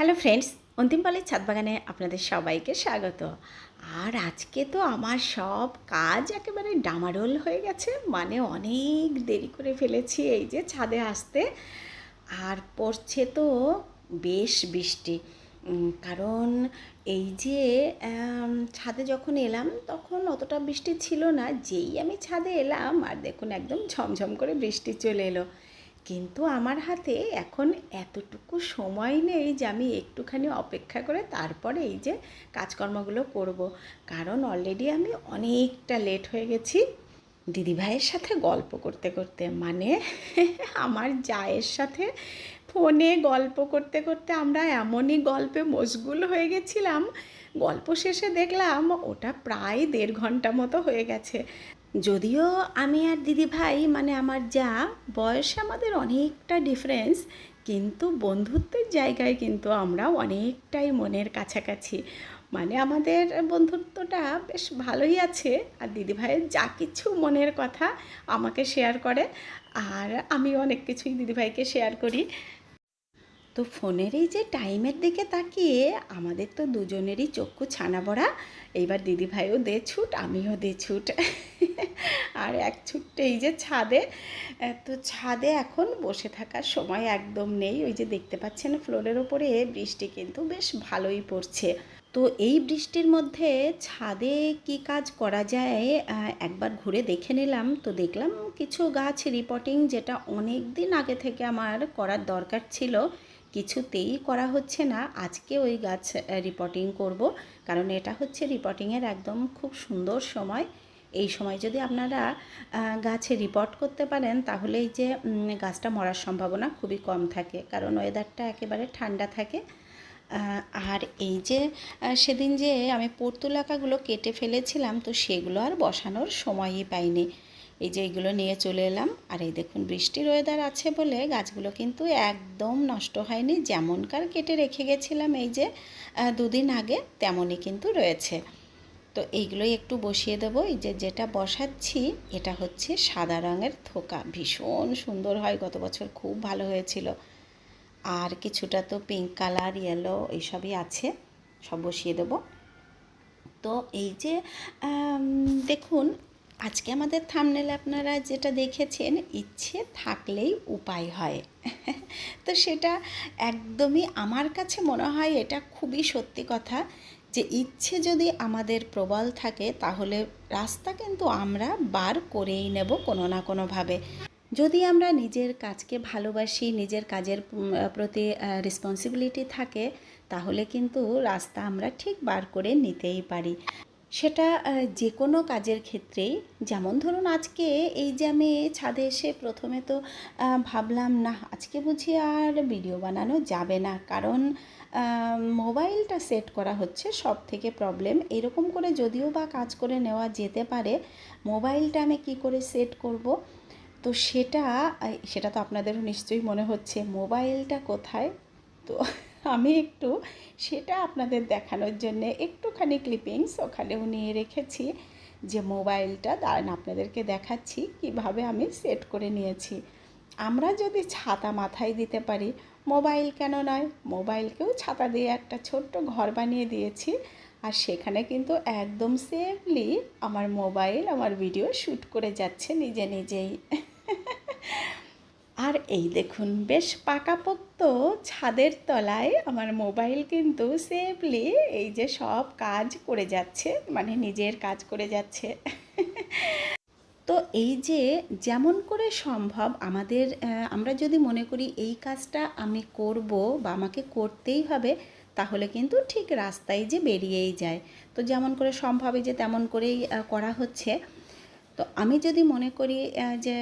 Hello friends, অন্তিমপালের ছাদ বাগানে আপনাদের সবাইকে স্বাগত। আর আজকে তো আমার সব কাজ একেবারে ডামাডোল হয়ে গেছে মানে অনেক দেরি করে ফেলেছি এই যে ছাদে আসতে। আর পড়ছে তো বেশ বৃষ্টি কারণ এই যে ছাদে যখন এলাম তখন অতটা বৃষ্টি ছিল না, যেই আমি ছাদে এলাম, আর দেখুন একদম ঝমঝম করে বৃষ্টি চলে এলো। কিন্তু আমার হাতে এখন এতটুকু সময় নেই যে আমি একটুখানি অপেক্ষা করে তারপরে এই যে কাজকর্মগুলো করব। কারণ অলরেডি আমি অনেকটা লেট হয়ে গেছি। দিদিভাইয়ের সাথে গল্প করতে করতে মানে আমার জায়ের সাথে ফোনে গল্প করতে করতে আমরা এমনই গল্পে মশগুল হয়ে গেছিলাম। গল্প শেষে দেখলাম ওটা প্রায় দেড় ঘণ্টা মতো হয়ে গেছে। যদিও আমি আর দিদিভাই মানে আমার যা, বয়সে আমাদের অনেকটা ডিফারেন্স কিন্তু বন্ধুত্বের জায়গায় কিন্তু আমরা অনেকটাই মনের কাছাকাছি। মানে আমাদের বন্ধুত্বটা বেশ ভালোই আছে, আর দিদিভাইয়ের যা কিছু মনের কথা আমাকে শেয়ার করে, আর আমি অনেক কিছুই দিদিভাইকে শেয়ার করি। তো ফোনের এই যে টাইমের দিকে তাকিয়ে আমাদের তো দুজনেরই চক্ষু ছানা বড়া এইবার দিদিভাইও দে ছুট, আমিও দে ছুট। আর এক ছুটতে এই যে ছাদে। তো ছাদে এখন বসে থাকার সময় একদম নেই। ওই যে দেখতে পাচ্ছেন ফ্লোরের ওপরে বৃষ্টি কিন্তু বেশ ভালোই পড়ছে। তো এই বৃষ্টির মধ্যে ছাদে কি কাজ করা যায় একবার ঘুরে দেখে নিলাম। তো দেখলাম কিছু গাছ রিপোর্টিং যেটা অনেক দিন আগে থেকে আমার করার দরকার ছিল। কিছুতেই করা হচ্ছে না। আজকে ওই গাছ রিপোর্টিং করব। কারণ এটা হচ্ছে রিপোর্টিংয়ের একদম খুব সুন্দর সময়। এই সময় যদি আপনারা গাছে রিপোর্ট করতে পারেন, তাহলে এই যে গাছটা মরার সম্ভাবনা খুবই কম থাকে। কারণ ওয়েদারটা একেবারে ঠান্ডা থাকে। আর এই যে সেদিন যে আমি পর্তুলাকাগুলো কেটে ফেলেছিলাম, তো সেগুলো আর বসানোর সময়ই পাইনি। এই যে এইগুলো নিয়ে চলে এলাম। আর এই দেখুন, বৃষ্টির ওয়েদার আছে বলে গাছগুলো কিন্তু একদম নষ্ট হয়নি। যেমনকার কেটে রেখে গেছিলাম এই যে দুদিন আগে, তেমনই কিন্তু রয়েছে। তো এইগুলোই একটু বসিয়ে দেবো। এই যে যেটা বসাচ্ছি, এটা হচ্ছে সাদা রঙের থোকা। ভীষণ সুন্দর হয়, গত বছর খুব ভালো হয়েছিল। আর কিছুটা তো পিঙ্ক কালার ইয়েলো এইসবই আছে, সব বসিয়ে দেবো। তো এই যে দেখুন আজকে আমাদের থামনেলে আপনারা যেটা দেখেছেন, ইচ্ছে থাকলেই উপায় হয়। তো সেটা একদমই আমার কাছে মনে হয় এটা খুবই সত্যি কথা যে ইচ্ছে যদি আমাদের প্রবল থাকে, তাহলে রাস্তা কিন্তু আমরা বার করেই নেব কোনো না কোনোভাবে। যদি আমরা নিজের কাজকে ভালোবাসি, নিজের কাজের প্রতি রেসপন্সিবিলিটি থাকে, তাহলে কিন্তু রাস্তা আমরা ঠিক বার করে নিতেই পারি। সেটা যে কোনো কাজের ক্ষেত্রেই, যেমন ধরুন আজকে এই যে আমি ছাদে এসে প্রথমে তো ভাবলাম, না, আজকে বুঝি আর ভিডিও বানানো যাবে না। কারণ মোবাইলটা সেট করা হচ্ছে সব থেকে প্রবলেম এরকম করে যদিও বা কাজ করে নেওয়া যেতে পারে, মোবাইলটা আমি কি করে সেট করব? তো সেটা সেটা তো আপনাদেরও নিশ্চয়ই মনে হচ্ছে, মোবাইলটা কোথায়? তো আমি একটু সেটা আপনাদের দেখানোর জন্য একটুখানি ক্লিপিংস ওখানেও নিয়ে রেখেছি, যে মোবাইলটা দাঁড়ান আপনাদেরকে দেখাচ্ছি, কীভাবে আমি সেট করে নিয়েছি। আমরা যদি ছাতা মাথায় দিতে পারি, মোবাইল কেন নয়? মোবাইলকেও ছাতা দিয়ে একটা ছোট্ট ঘর বানিয়ে দিয়েছি, আর সেখানে কিন্তু একদম সেফলি আমার মোবাইল, আমার ভিডিও শ্যুট করে যাচ্ছে নিজে নিজেই। আর এই দেখুন, বেশ পাকাপোক্ত ছাদের তলায় আমার মোবাইল কিন্তু সেফলি এই যে সব কাজ করে যাচ্ছে মানে নিজের কাজ করে যাচ্ছে। তো এই যে যেমন করে সম্ভব আমাদের আমরা যদি মনে করি এই কাজটা আমি করব বা আমাকে করতেই হবে, তাহলে কিন্তু ঠিক রাস্তায় যে বেরিয়েই যায়। তো যেমন করে সম্ভব এই যে তেমন করেই করা হচ্ছে। তো আমি যদি মনে করি যে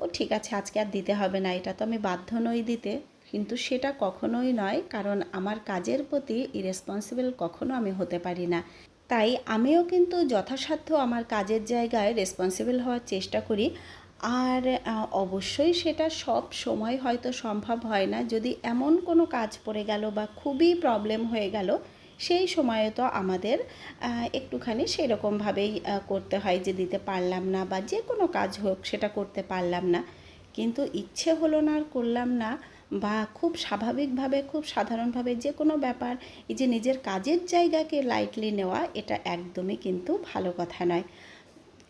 ও ঠিক আছে, আজকে আর দিতে হবে না, এটা তো আমি বাধ্য নই দিতে। কিন্তু সেটা কখনোই নয়, কারণ আমার কাজের প্রতি ইরেসপন্সিবল কখনো আমি হতে পারি না। তাই আমিও কিন্তু যথাসাধ্য আমার কাজের জায়গায় রেসপন্সিবল হওয়ার চেষ্টা করি। আর অবশ্যই সেটা সব সময় হয়তো সম্ভব হয় না। যদি এমন কোনো কাজ পড়ে গেল বা খুবই প্রবলেম হয়ে গেল সেই সময়ে তো আমাদের একটুখানি সেরকমভাবেই করতে হয় যে দিতে পারলাম না বা যে কোনো কাজ হোক সেটা করতে পারলাম না। কিন্তু ইচ্ছে হলো না আর করলাম না বা খুব স্বাভাবিকভাবে, খুব সাধারণভাবে যে কোনো ব্যাপার, এই যে নিজের কাজের জায়গাকে লাইটলি নেওয়া, এটা একদমই কিন্তু ভালো কথা নয়।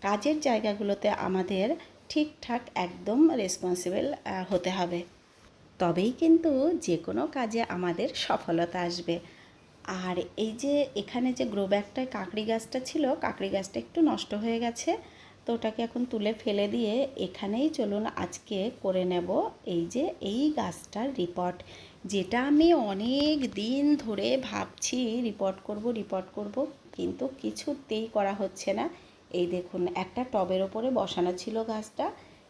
কাজের জায়গাগুলোতে আমাদের ঠিকঠাক একদম রেসপন্সিবল হতে হবে। তবেই কিন্তু যে কোনো কাজে আমাদের সফলতা আসবে। আর এই যে এখানে যে গ্রো ব্যাগটায় কাকড়ি গাছটা ছিল, কাকড়ি গাছটা একটু নষ্ট হয়ে গেছে, তো ওটাকে এখন তুলে ফেলে দিয়ে এখানেই চলুন আজকে করে নেব এই যে এই গাছটার রিপোর্ট যেটা আমি অনেক দিন ধরে ভাবছি রিপোর্ট করব রিপোর্ট করব, কিন্তু কিছুতেই করা হচ্ছে না। এই দেখুন, একটা টবের ওপরে বসানো ছিল গাছটা,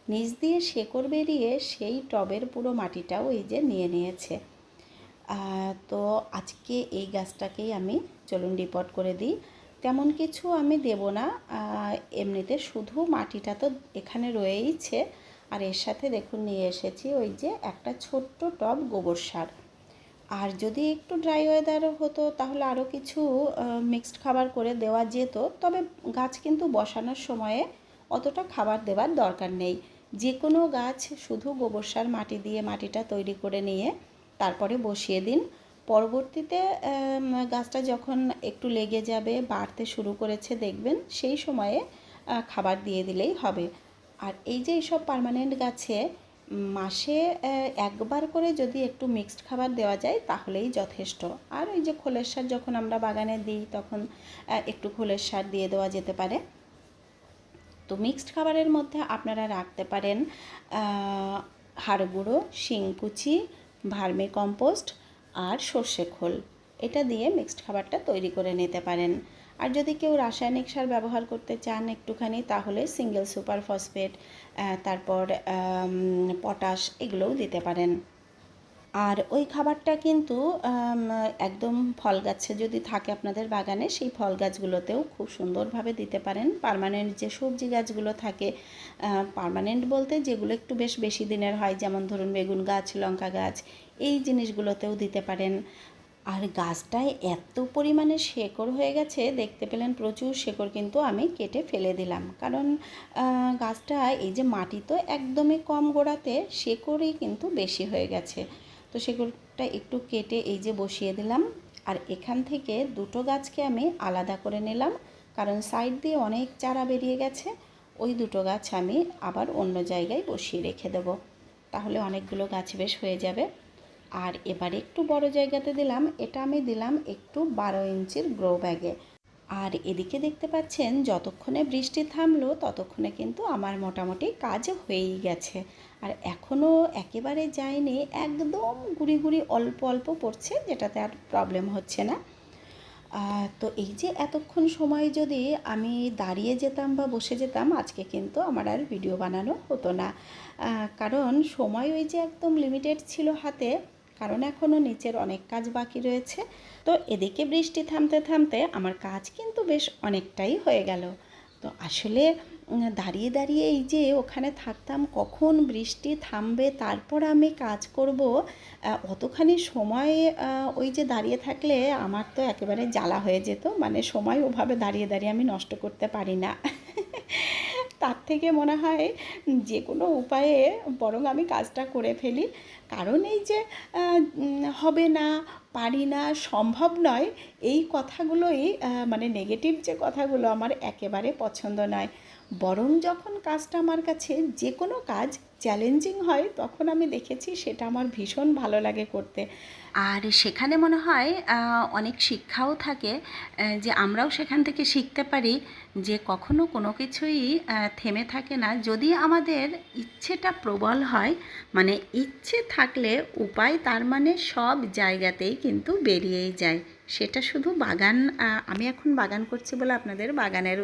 নিচ দিয়ে শেকড় বেরিয়ে সেই টবের পুরো মাটিটাও এই যে নিয়ে নিয়েছে। তো আজকে এই গাছটাকেই আমি চলুন রিপোর্ট করে দিই। তেমন কিছু আমি দেব না। এমনিতে শুধু মাটিটা তো এখানে রয়েইছে। আর এর সাথে দেখুন নিয়ে এসেছি ওই যে একটা ছোট্ট টব গোবর সার। আর যদি একটু ড্রাই ওয়েদার হতো, তাহলে আরও কিছু মিক্সড খাবার করে দেওয়া যেত। তবে গাছ কিন্তু বসানোর সময়ে অতটা খাবার দেওয়ার দরকার নেই। যে কোনো গাছ শুধু গোবর সার মাটি দিয়ে মাটিটা তৈরি করে নিয়ে তারপরে বসিয়ে দিন। পরবর্তীতে গাছটা যখন একটু লেগে যাবে, বাড়তে শুরু করেছে, দেখবেন সেই সময়ে খাবার দিয়ে দিলেই হবে। আর এই যে এইসব পার্মানেন্ট গাছে, মাসে একবার করে যদি একটু মিক্সড খাবার দেওয়া যায়, তাহলেই যথেষ্ট। আর ওই যে খোলের সার যখন আমরা বাগানে দিই, তখন একটু খোলের সার দিয়ে দেওয়া যেতে পারে। তো মিক্সড খাবারের মধ্যে আপনারা রাখতে পারেন হাড়গুঁড়ো হাড় শিংকুচি ভার্মি কম্পোস্ট আর সর্ষে খোল। এটা দিয়ে মিক্সড খাবারটা তৈরি করে নিতে পারেন। আর যদি কেউ রাসায়নিক সার ব্যবহার করতে চান একটুখানি, তাহলে সিঙ্গেল সুপার ফসফেট তারপর পটাশ এগুলোও দিতে পারেন। আর ওই খাবারটা কিন্তু একদম ফল গাছে যদি থাকে আপনাদের বাগানে, সেই ফল গাছগুলোতেও খুব সুন্দরভাবে দিতে পারেন। পারমানেন্ট যে সবজি গাছগুলো থাকে পার্মানেন্ট বলতে যেগুলো একটু বেশ বেশি দিনের হয়, যেমন ধরুন বেগুন গাছ, লঙ্কা গাছ, এই জিনিসগুলোতেও দিতে পারেন। আর গাছটায় এত পরিমাণে শেকড় হয়ে গেছে, দেখতে পেলেন প্রচুর শেকড় কিন্তু আমি কেটে ফেলে দিলাম। কারণ গাছটা এই যে মাটি তো একদমই কম গোড়াতে, শেকড়ই কিন্তু বেশি হয়ে গেছে। তো সেগুলোটা একটু কেটে এই যে বসিয়ে দিলাম। আর এখান থেকে দুটো গাছকে আমি আলাদা করে নিলাম, কারণ সাইড দিয়ে অনেক চারা বেরিয়ে গেছে। ওই দুটো গাছ আমি আবার অন্য জায়গায় বসিয়ে রেখে দেব। তাহলে অনেকগুলো গাছ বেশ হয়ে যাবে। আর এবারে একটু বড় জায়গাতে দিলাম, এটা আমি দিলাম একটু বারো ইঞ্চির গ্রো ব্যাগে আর এদিকে দেখতে পাচ্ছেন, যতক্ষণে বৃষ্টি থামলো, ততক্ষণে কিন্তু আমার মোটামুটি কাজ হয়েই গেছে। আর এখনও একেবারে যায়নি, একদম গুড়ি গুড়ি অল্প অল্প পড়ছে, যেটাতে আর প্রবলেম হচ্ছে না। তো এই যে এতক্ষণ সময় যদি আমি দাঁড়িয়ে যেতাম বা বসে যেতাম, আজকে কিন্তু আমার আর ভিডিও বানানো হতো না। কারণ সময় ওই যে একদম লিমিটেড ছিল হাতে কারণ এখনও নিচের অনেক কাজ বাকি রয়েছে। তো এদিকে বৃষ্টি থামতে থামতে আমার কাজ কিন্তু বেশ অনেকটাই হয়ে গেল। তো আসলে দাঁড়িয়ে দাঁড়িয়ে এই যে ওখানে থাকতাম, কখন বৃষ্টি থামবে, তারপর আমি কাজ করব অতখানি সময় ওই যে দাঁড়িয়ে থাকলে আমার তো একেবারে জ্বালা হয়ে যেত। মানে সময় ওভাবে দাঁড়িয়ে দাঁড়িয়ে আমি নষ্ট করতে পারি না। তার থেকে মনে হয় যে কোনো উপায়ে বরং আমি কাজটা করে ফেলি। কারণ এই যে হবে না, পারি না, সম্ভব নয়, এই কথাগুলোই মানে নেগেটিভ যে কথাগুলো আমার একেবারে পছন্দ নয়। বরং যখন কাজটা আমার কাছে যে কোনো কাজ চ্যালেঞ্জিং হয়, তখন আমি দেখেছি সেটা আমার ভীষণ ভালো লাগে করতে। আর সেখানে মনে হয় অনেক শিক্ষাও থাকে যে আমরাও সেখান থেকে শিখতে পারি যে কখনো কোনো কিছুই থেমে থাকে না। যদি আমাদের ইচ্ছেটা প্রবল হয় মানে ইচ্ছে থাকলে উপায় তার মানে সব জায়গাতেই কিন্তু বেরিয়েই যায়। সেটা শুধু বাগান আমি এখন বাগান করছি বলে আপনাদের বাগানের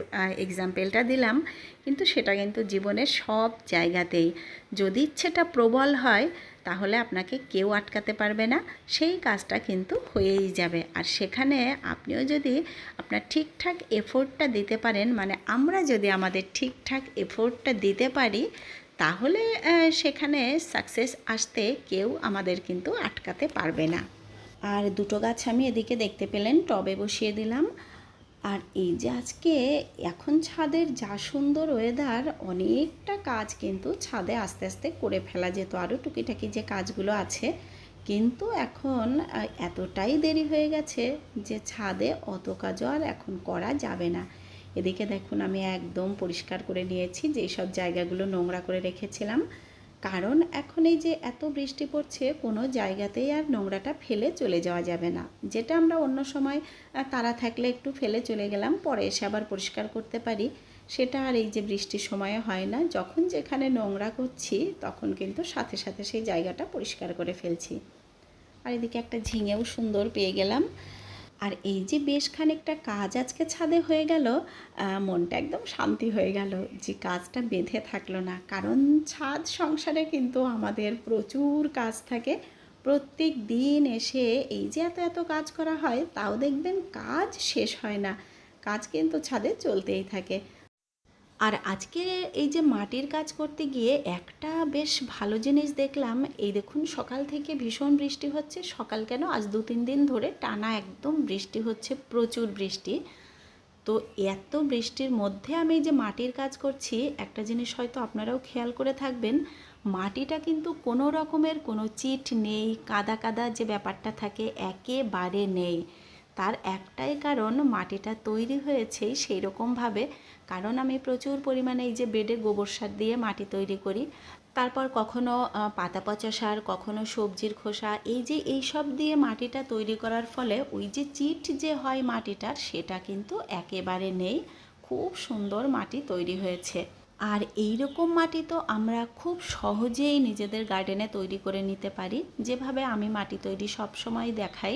এক্সাম্পলটা দিলাম। কিন্তু সেটা কিন্তু জীবনের সব জায়গাতেই। যদি ইচ্ছেটা প্রবল হয়, তাহলে আপনাকে কেউ আটকাতে পারবে না। সেই কাজটা কিন্তু হয়েই যাবে। আর সেখানে আপনিও যদি আপনার ঠিকঠাক এফোর্টটা দিতে পারেন মানে আমরা যদি আমাদের ঠিকঠাক এফোর্টটা দিতে পারি, তাহলে সেখানে সাকসেস আসতে কেউ আমাদের কিন্তু আটকাতে পারবে না। আর দুটো গাছ আমি এদিকে দেখতে পেলেন, টবে বসিয়ে দিলাম। আর এই যে আজকে এখন ছাদের যা সুন্দর ওয়েদার অনেকটা কাজ কিন্তু ছাদে আস্তে আস্তে করে ফেলা যেত। আরও টুকিটাকি যে কাজগুলো আছে, কিন্তু এখন এতটাই দেরি হয়ে গেছে যে ছাদে অত কাজও আর এখন করা যাবে না। এদিকে দেখুন আমি একদম পরিষ্কার করে নিয়েছি যেই সব জায়গাগুলো নোংরা করে রেখেছিলাম। কারণ এখন এই যে এত বৃষ্টি পড়ছে, কোনো জায়গাতেই আর নোংরাটা ফেলে চলে যাওয়া যাবে না। যেটা আমরা অন্য সময় তারা থাকলে একটু ফেলে চলে গেলাম, পরে এসে আবার পরিষ্কার করতে পারি। সেটা আর এই যে বৃষ্টির সময়ে হয় না, যখন যেখানে নোংরা করছি, তখন কিন্তু সাথে সাথে সেই জায়গাটা পরিষ্কার করে ফেলছি। আর এদিকে একটা ঝিঙেও সুন্দর পেয়ে গেলাম। আর এই যে বেশ খানিকটা কাজ আজকে ছাদে হয়ে গেল মনটা একদম শান্তি হয়ে গেল যে কাজটা বেঁধে থাকল না। কারণ ছাদ সংসারে কিন্তু আমাদের প্রচুর কাজ থাকে। প্রত্যেক দিন এসে এই যে এত এত কাজ করা হয়, তাও দেখবেন কাজ শেষ হয় না। কাজ কিন্তু ছাদে চলতেই থাকে। আর আজকে এই যে মাটির কাজ করতে গিয়ে একটা বেশ ভালো জিনিস দেখলাম, এই দেখুন সকাল থেকে ভীষণ বৃষ্টি হচ্ছে, সকাল কেন? আজ দু তিন দিন ধরে টানা একদম বৃষ্টি হচ্ছে, প্রচুর বৃষ্টি। তো এত বৃষ্টির মধ্যে আমি যে মাটির কাজ করছি, একটা জিনিস হয়তো আপনারাও খেয়াল করে থাকবেন, মাটিটা কিন্তু কোনো রকমের কোনো চিট নেই, কাদা কাদা যে ব্যাপারটা থাকে একেবারে নেই। তার একটাই কারণ মাটিটা তৈরি হয়েছে সেই রকমভাবে কারণ আমি প্রচুর পরিমাণে এই যে বেডে গোবর সার দিয়ে মাটি তৈরি করি। তারপর কখনো পাতা পচা সার, কখনো সবজির খোসা, এই যে এই সব দিয়ে মাটিটা তৈরি করার ফলে ওই যে চিট যে হয় মাটিটার, সেটা কিন্তু একেবারে নেই। খুব সুন্দর মাটি তৈরি হয়েছে। আর এই রকম মাটি তো আমরা খুব সহজেই নিজেদের গার্ডেনে তৈরি করে নিতে পারি। যেভাবে আমি মাটি তৈরি সব সময় দেখাই